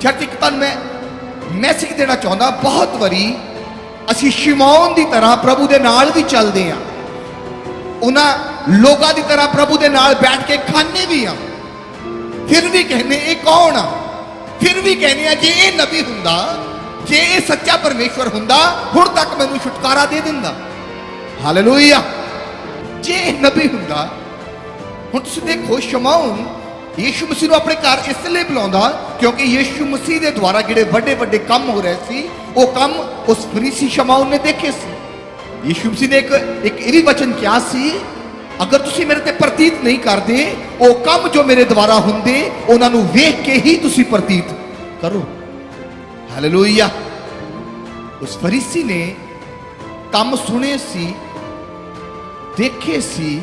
Church ਇੱਕ ਤੁਹਾਨੂੰ ਮੈਂ ਮੈਸੇਜ ਦੇਣਾ ਚਾਹੁੰਦਾ, ਬਹੁਤ ਵਾਰੀ ਅਸੀਂ ਸ਼ਿਮੌਨ ਦੀ ਤਰ੍ਹਾਂ ਪ੍ਰਭੂ ਦੇ ਨਾਲ ਵੀ ਚੱਲਦੇ ਆ ਉਹਨਾਂ ਲੋਕਾਂ ਦੀ ਤਰ੍ਹਾਂ ਪ੍ਰਭੂ ਦੇ ਨਾਲ ਬੈਠ ਕੇ ਖਾਣੇ ਵੀ ਆ ਫਿਰ ਵੀ ਕਹਿੰਦੇ, ਇਹ ਕੌਣ ਆ? ਫਿਰ ਵੀ ਕਹਿੰਦੇ ਆ, ਜੇ ਇਹ ਨਬੀ ਹੁੰਦਾ, ਜੇ ਇਹ ਸੱਚਾ ਪਰਮੇਸ਼ਵਰ ਹੁੰਦਾ, ਹੁਣ ਤੱਕ ਮੈਨੂੰ ਛੁਟਕਾਰਾ ਦੇ ਦਿੰਦਾ। ਹਾਲੇਲੂਇਆ ਜੇ ਇਹ ਨਬੀ ਹੁੰਦਾ, ਹੁਣ ਤੁਸੀਂ ਦੇਖੋ ਸ਼ਮਾਉਨ ਯੀਸ਼ੂ ਮਸੀਹ ਨੂੰ ਆਪਣੇ ਘਰ ਇਸ ਲਈ ਬੁਲਾਉਂਦਾ ਕਿਉਂਕਿ ਯੀਸ਼ੂ ਮਸੀਹ ਦੇ ਦੁਆਰਾ ਜਿਹੜੇ ਵੱਡੇ ਵੱਡੇ ਕੰਮ ਹੋ ਰਹੇ ਸੀ, ਉਹ ਕੰਮ ਉਸ ਫਰੀਸੀ ਸ਼ਮਾਉਨ ਨੇ ਦੇਖੇ ਸੀ। ਯੀਸ਼ੂ ਮਸੀਹ ਨੇ ਇੱਕ ਇੱਕ ਇਹ ਵੀ ਵਚਨ ਕਿਹਾ ਸੀ, ਅਗਰ ਤੁਸੀਂ ਮੇਰੇ ਤੇ ਪ੍ਰਤੀਤ ਨਹੀਂ ਕਰਦੇ, ਉਹ ਕੰਮ ਜੋ ਮੇਰੇ ਦੁਆਰਾ ਹੁੰਦੇ, ਉਹਨਾਂ ਨੂੰ ਵੇਖ ਕੇ ਹੀ ਤੁਸੀਂ ਪ੍ਰਤੀਤ ਕਰੋ। ਹਾਲੇਲੂਇਆ ਉਸ ਫਰੀਸੀ ਨੇ ਕੰਮ ਸੁਣੇ ਸੀ, ਦੇਖੇ ਸੀ,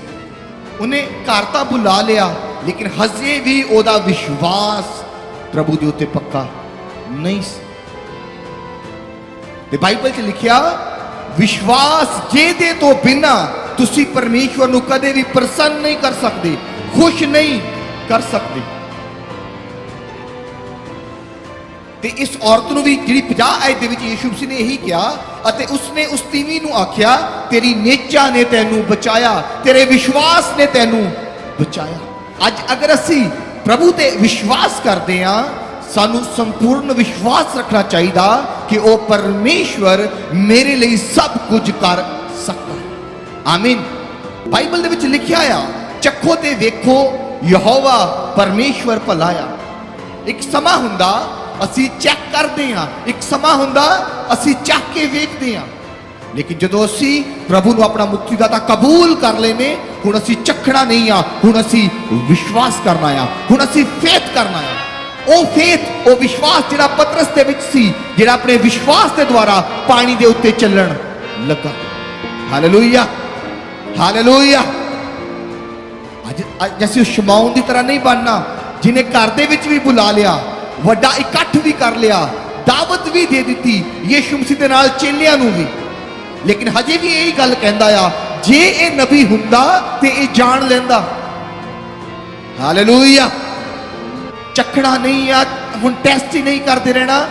ਉਹਨੇ ਘਰ ਤਾਂ ਬੁਲਾ ਲਿਆ। ਲੇਕਿਨ ਹਜੇ ਵੀ ਉਹਦਾ ਵਿਸ਼ਵਾਸ ਪ੍ਰਭੂ ਦੇ ਉੱਤੇ ਪੱਕਾ ਨਹੀਂ ਸੀ। ਤੇ ਬਾਈਬਲ 'ਚ ਲਿਖਿਆ, ਵਿਸ਼ਵਾਸ ਜਿਹਦੇ ਤੋਂ ਬਿਨਾ ਤੁਸੀਂ ਪਰਮੇਸ਼ਵਰ ਨੂੰ ਕਦੇ ਵੀ ਪ੍ਰਸੰਨ ਨਹੀਂ ਕਰ ਸਕਦੇ, ਖੁਸ਼ ਨਹੀਂ ਕਰ ਸਕਦੇ। ਤੇ ਇਸ ਔਰਤ ਨੂੰ ਵੀ ਜਿਹੜੀ 50 ਆਇਤ ਦੇ ਵਿੱਚ ਯੀਸ਼ੂ ਮਸੀਹ ਨੇ ਇਹੀ ਕਿਹਾ ਅਤੇ ਉਸਨੇ ਉਸ ਤੀਵੀ ਨੂੰ ਆਖਿਆ, ਤੇਰੀ ਨੇਚਾ ਨੇ ਤੈਨੂੰ ਬਚਾਇਆ, ਤੇਰੇ ਵਿਸ਼ਵਾਸ ਨੇ ਤੈਨੂੰ ਬਚਾਇਆ। ਅੱਜ ਅਗਰ ਅਸੀਂ ਪ੍ਰਭੂ ਤੇ ਵਿਸ਼ਵਾਸ ਕਰਦੇ ਹਾਂ ਸਾਨੂੰ ਸੰਪੂਰਨ ਵਿਸ਼ਵਾਸ ਰੱਖਣਾ ਚਾਹੀਦਾ ਕਿ ਉਹ ਪਰਮੇਸ਼ਵਰ ਮੇਰੇ ਲਈ ਸਭ ਕੁਝ ਕਰ ਸਕਦਾ ਹੈ ਆਮੀਨ ਬਾਈਬਲ ਦੇ ਵਿੱਚ ਲਿਖਿਆ ਆ ਚੱਖੋ ਤੇ ਵੇਖੋ ਯਹੋਵਾ ਪਰਮੇਸ਼ਵਰ ਭਲਾ ਆ ਇੱਕ ਸਮਾਂ ਹੁੰਦਾ ਅਸੀਂ ਚੈੱਕ ਕਰਦੇ ਹਾਂ ਇੱਕ ਸਮਾਂ ਹੁੰਦਾ ਅਸੀਂ ਚੱਕ ਕੇ ਵੇਖਦੇ ਹਾਂ ਲੇਕਿਨ ਜਦੋਂ ਅਸੀਂ ਪ੍ਰਭੂ ਨੂੰ ਆਪਣਾ ਮੁਕਤੀਦਾਤਾ ਕਬੂਲ ਕਰ ਲੈਨੇ ਹੁਣ ਅਸੀਂ ਚੱਖਣਾ ਨਹੀਂ ਆ ਹੁਣ ਅਸੀਂ ਵਿਸ਼ਵਾਸ ਕਰਨਾ ਆ ਹੁਣ ਅਸੀਂ ਫੇਥ ਕਰਨਾ ਆ ਉਹ ਫੇਥ ਉਹ ਵਿਸ਼ਵਾਸ ਜਿਹੜਾ ਪਤਰਸ ਦੇ ਵਿੱਚ ਸੀ ਜਿਹੜਾ ਆਪਣੇ ਵਿਸ਼ਵਾਸ ਦੇ ਦੁਆਰਾ ਪਾਣੀ ਦੇ ਉੱਤੇ ਚੱਲਣ ਲੱਗਾ ਹਾਲੇਲੂਇਆ ਹਾਲੇਲੂਇਆ ਅੱਜ ਅੱਜ ਅਸੀਂ ਉਸ ਸ਼ਮਾਉਨ ਦੀ ਤਰ੍ਹਾਂ ਨਹੀਂ ਬਣਨਾ ਜਿਨੇ ਘਰ ਦੇ ਵਿੱਚ ਵੀ ਬੁਲਾ ਲਿਆ ਵੱਡਾ ਇਕੱਠ ਵੀ ਕਰ ਲਿਆ ਦਾਵਤ ਵੀ ਦੇ ਦਿੱਤੀ ਯੀਸ਼ੂ ਮਸੀਹ ਦੇ ਨਾਲ ਚੇਲਿਆਂ ਨੂੰ ਵੀ ਲੇਕਿਨ ਹਜੇ ਵੀ ਇਹੀ ਗੱਲ ਕਹਿੰਦਾ ਆ, ਜੇ ਇਹ ਨਬੀ ਹੁੰਦਾ ਤੇ ਇਹ ਜਾਣ ਲੈਂਦਾ। ਹਾਲੇਲੂਇਆ। ਚੱਕਣਾ ਨਹੀਂ ਆ, ਹੁਣ ਟੈਸਟ ਹੀ ਨਹੀਂ ਕਰਦੇ ਰਹਿਣਾ।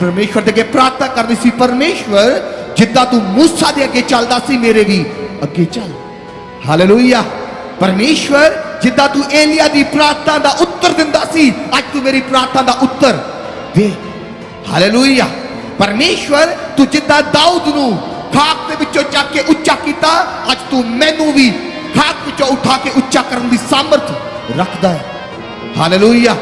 ਪਰਮੇਸ਼ਵਰ ਦੇ ਅੱਗੇ ਪ੍ਰਾਰਥਨਾ ਕਰਨੀ ਸੀ, ਪਰਮੇਸ਼ਵਰ, ਜਿੱਦਾਂ ਤੂੰ ਮੂਸਾ ਦੇ ਅੱਗੇ ਚੱਲਦਾ ਸੀ, ਮੇਰੇ ਵੀ ਅੱਗੇ ਚੱਲ। ਹਾਲੇਲੂਇਆ। ਪਰਮੇਸ਼ਵਰ, ਜਿੱਦਾਂ ਤੂੰ ਏਲੀਆ ਦੀ ਪ੍ਰਾਰਥਨਾ ਦਾ ਉੱਤਰ ਦਿੰਦਾ ਸੀ, ਅੱਜ ਤੂੰ ਮੇਰੀ ਪ੍ਰਾਰਥਨਾ ਦਾ ਉੱਤਰ ਦੇ। ਹਾਲੇਲੂਇਆ। ਪਰਮੇਸ਼ਵਰ, ਤੂੰ ਜਿੱਦਾਂ ਦਾਊਦ ਨੂੰ ਖਾਕ ਦੇ ਵਿੱਚੋਂ ਚੱਕ ਕੇ ਉੱਚਾ ਕੀਤਾ। ਅੱਜ ਤੂੰ ਮੈਨੂੰ ਵੀ ਖਾਕ ਵਿੱਚੋਂ ਉਠਾ ਕੇ ਉੱਚਾ ਕਰਨ ਦੀ ਸਾਮਰਥ ਰੱਖਦਾ ਹੈ। ਹਾਲੇਲੂਇਆ